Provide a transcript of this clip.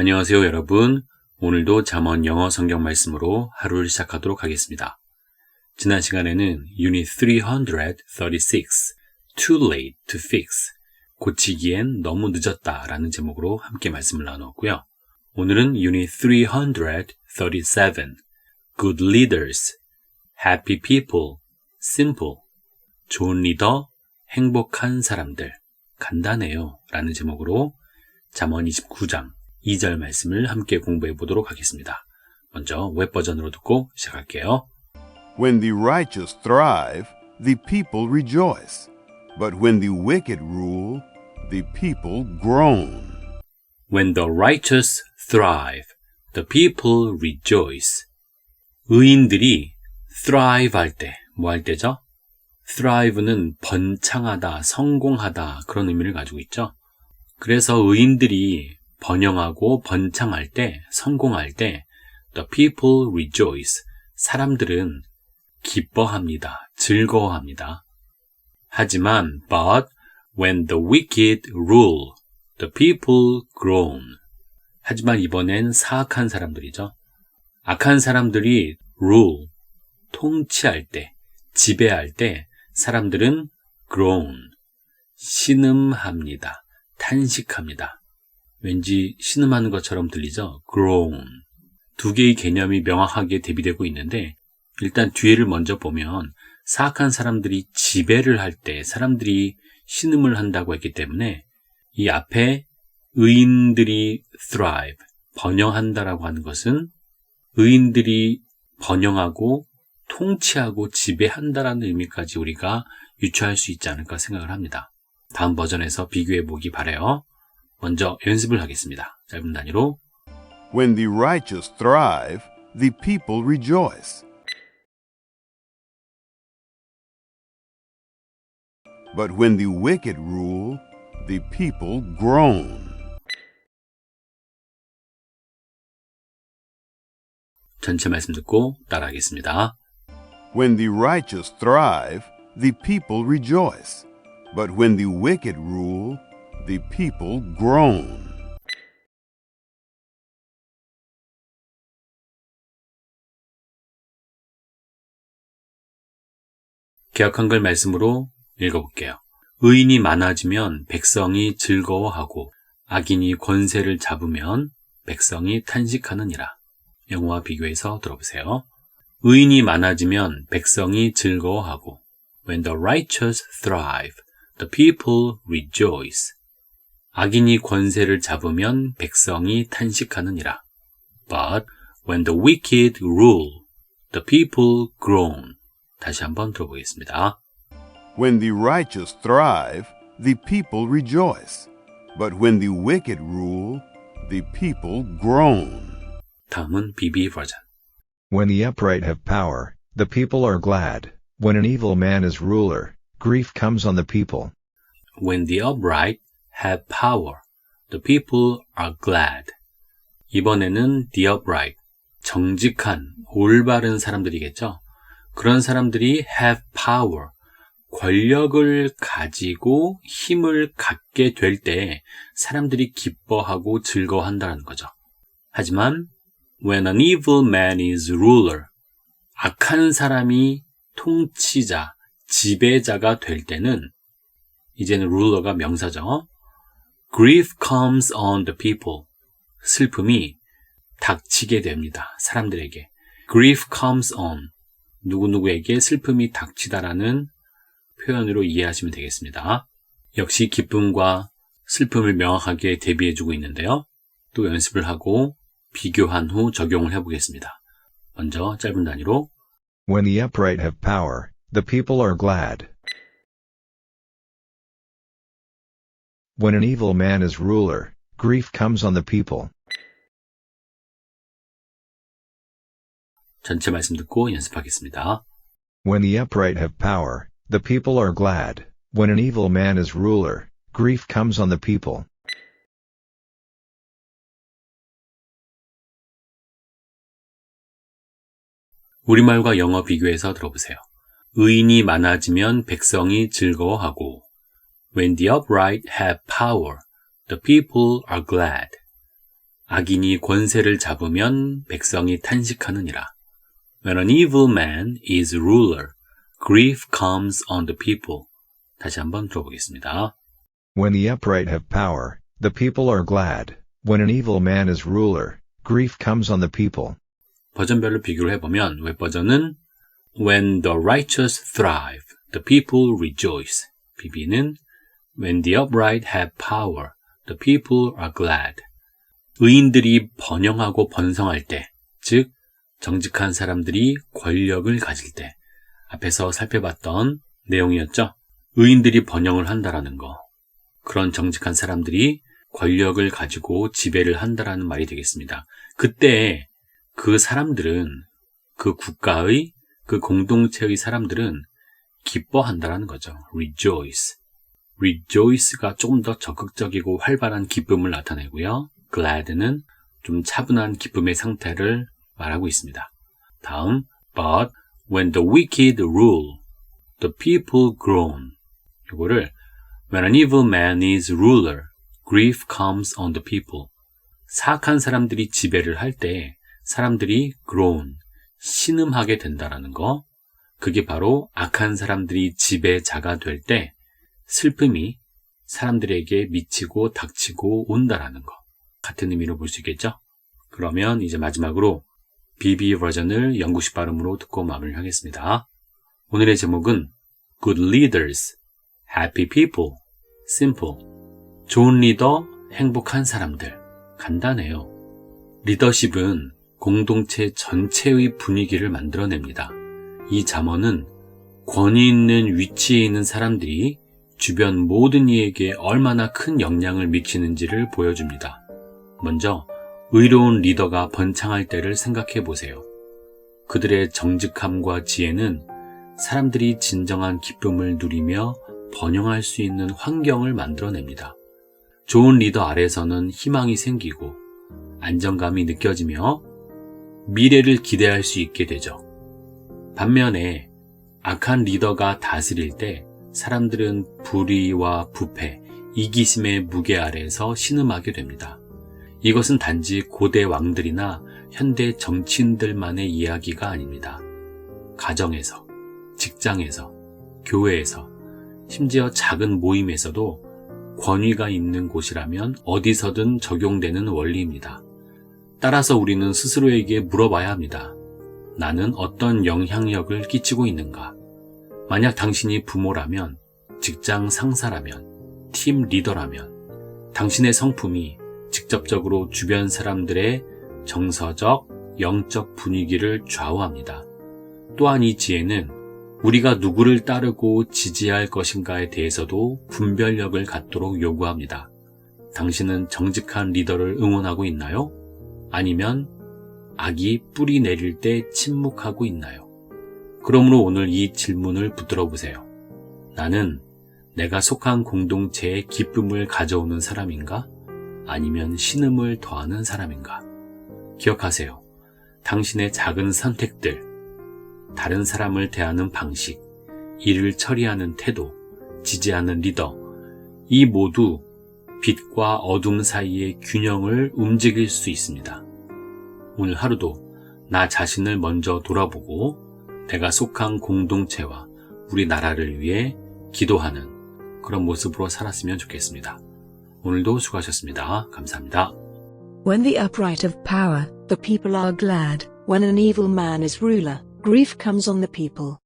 안녕하세요, 여러분. 오늘도 잠언 영어 성경 말씀으로 하루를 시작하도록 하겠습니다. 지난 시간에는 Unit 336, Too Late to Fix, 고치기엔 너무 늦었다 라는 제목으로 함께 말씀을 나누었고요. 오늘은 Unit 337, Good Leaders, Happy People, Simple, 좋은 리더, 행복한 사람들, 간단해요 라는 제목으로 잠언 29장 2절 말씀을 함께 공부해 보도록 하겠습니다. 먼저 웹 버전으로 듣고 시작할게요. When the righteous thrive, the people rejoice. But when the wicked rule, the people groan. When the righteous thrive, the people rejoice. 의인들이 thrive 할 때, 뭐 할 때죠? thrive는 번창하다, 성공하다 그런 의미를 가지고 있죠. 그래서 의인들이 번영하고 번창할 때, 성공할 때 the people rejoice. 사람들은 기뻐합니다. 즐거워합니다. 하지만 but when the wicked rule, the people groan. 하지만 이번엔 사악한 사람들이죠. 악한 사람들이 rule, 통치할 때, 지배할 때 사람들은 groan, 신음합니다. 탄식합니다. 왠지 신음하는 것처럼 들리죠? groan. 두 개의 개념이 명확하게 대비되고 있는데 일단 뒤에를 먼저 보면 사악한 사람들이 지배를 할 때 사람들이 신음을 한다고 했기 때문에 이 앞에 의인들이 thrive, 번영한다라고 하는 것은 의인들이 번영하고 통치하고 지배한다라는 의미까지 우리가 유추할 수 있지 않을까 생각을 합니다. 다음 버전에서 비교해 보기 바래요. 먼저 연습을 하겠습니다. 짧은 단위로 When the righteous thrive, the people rejoice. But when the wicked rule, the people groan. 전체 말씀 듣고 따라하겠습니다. When the righteous thrive, the people rejoice. But when the wicked rule, the people groan. 개혁 한글 말씀으로 읽어볼게요. 의인이 많아지면 백성이 즐거워하고 악인이 권세를 잡으면 백성이 탄식하느니라. 영어와 비교해서 들어보세요. 의인이 많아지면 백성이 즐거워하고 When the righteous thrive, the people rejoice. 악인이 권세를 잡으면 백성이 탄식하느니라. But when the wicked rule, the people groan. 다시 한번 들어보겠습니다. When the righteous thrive, the people rejoice. But when the wicked rule, the people groan. 다음은 BB 버전. When the upright have power, the people are glad. When an evil man is ruler, grief comes on the people. When the upright have power, the people are glad. 이번에는 the upright, 정직한, 올바른 사람들이겠죠. 그런 사람들이 have power, 권력을 가지고 힘을 갖게 될 때 사람들이 기뻐하고 즐거워한다는 거죠. 하지만 when an evil man is ruler, 악한 사람이 통치자, 지배자가 될 때는 이제는 ruler가 명사죠. Grief comes on the people. 슬픔이 닥치게 됩니다. 사람들에게. grief comes on. 누구누구에게 슬픔이 닥치다라는 표현으로 이해하시면 되겠습니다. 역시 기쁨과 슬픔을 명확하게 대비해주고 있는데요. 또 연습을 하고 비교한 후 적용을 해보겠습니다. 먼저 짧은 단위로 When the upright have power, the people are glad. When an evil man is ruler, grief comes on the people. 전체 말씀 듣고 연습하겠습니다. When the upright have power, the people are glad. When an evil man is ruler, grief comes on the people. 우리말과 영어 비교해서 들어보세요. 의인이 많아지면 백성이 즐거워하고 When the upright have power, the people are glad. 악인이 권세를 잡으면 백성이 탄식하느니라. When an evil man is ruler, grief comes on the people. 다시 한번 들어보겠습니다. When the upright have power, the people are glad. When an evil man is ruler, grief comes on the people. 버전별로 비교를 해보면 웹 버전은 When the righteous thrive, the people rejoice. BB는 When the upright have power, the people are glad. 의인들이 번영하고 번성할 때, 즉 정직한 사람들이 권력을 가질 때, 앞에서 살펴봤던 내용이었죠. 의인들이 번영을 한다라는 거. 그런 정직한 사람들이 권력을 가지고 지배를 한다라는 말이 되겠습니다. 그때 그 사람들은 그 국가의 그 공동체의 사람들은 기뻐한다라는 거죠. rejoice. Rejoice가 조금 더 적극적이고 활발한 기쁨을 나타내고요. glad는 좀 차분한 기쁨의 상태를 말하고 있습니다. 다음, but when the wicked rule, the people groan. 이거를 when an evil man is ruler, grief comes on the people. 사악한 사람들이 지배를 할 때 사람들이 groan, 신음하게 된다라는 거. 그게 바로 악한 사람들이 지배자가 될 때 슬픔이 사람들에게 미치고 닥치고 온다라는 거. 같은 의미로 볼 수 있겠죠? 그러면 이제 마지막으로 BB 버전을 영국식 발음으로 듣고 마무리하겠습니다. 오늘의 제목은 Good Leaders, Happy People, Simple. 좋은 리더, 행복한 사람들. 간단해요. 리더십은 공동체 전체의 분위기를 만들어냅니다. 이 잠언은 권위 있는 위치에 있는 사람들이 주변 모든 이에게 얼마나 큰 영향을 미치는지를 보여줍니다. 먼저 의로운 리더가 번창할 때를 생각해 보세요. 그들의 정직함과 지혜는 사람들이 진정한 기쁨을 누리며 번영할 수 있는 환경을 만들어냅니다. 좋은 리더 아래서는 희망이 생기고 안정감이 느껴지며 미래를 기대할 수 있게 되죠. 반면에 악한 리더가 다스릴 때 사람들은 불의와 부패, 이기심의 무게 아래에서 신음하게 됩니다. 이것은 단지 고대 왕들이나 현대 정치인들만의 이야기가 아닙니다. 가정에서, 직장에서, 교회에서, 심지어 작은 모임에서도 권위가 있는 곳이라면 어디서든 적용되는 원리입니다. 따라서 우리는 스스로에게 물어봐야 합니다. 나는 어떤 영향력을 끼치고 있는가? 만약 당신이 부모라면, 직장 상사라면, 팀 리더라면, 당신의 성품이 직접적으로 주변 사람들의 정서적, 영적 분위기를 좌우합니다. 또한 이 지혜는 우리가 누구를 따르고 지지할 것인가에 대해서도 분별력을 갖도록 요구합니다. 당신은 정직한 리더를 응원하고 있나요? 아니면 악이 뿌리 내릴 때 침묵하고 있나요? 그러므로 오늘 이 질문을 붙들어 보세요. 나는 내가 속한 공동체에 기쁨을 가져오는 사람인가? 아니면 신음을 더하는 사람인가? 기억하세요. 당신의 작은 선택들, 다른 사람을 대하는 방식, 일을 처리하는 태도, 지지하는 리더, 이 모두 빛과 어둠 사이의 균형을 움직일 수 있습니다. 오늘 하루도 나 자신을 먼저 돌아보고 내가 속한 공동체와 우리 나라를 위해 기도하는 그런 모습으로 살았으면 좋겠습니다. 오늘도 수고하셨습니다. 감사합니다. When the upright have power, the people are glad. When an evil man is ruler, grief comes on the people.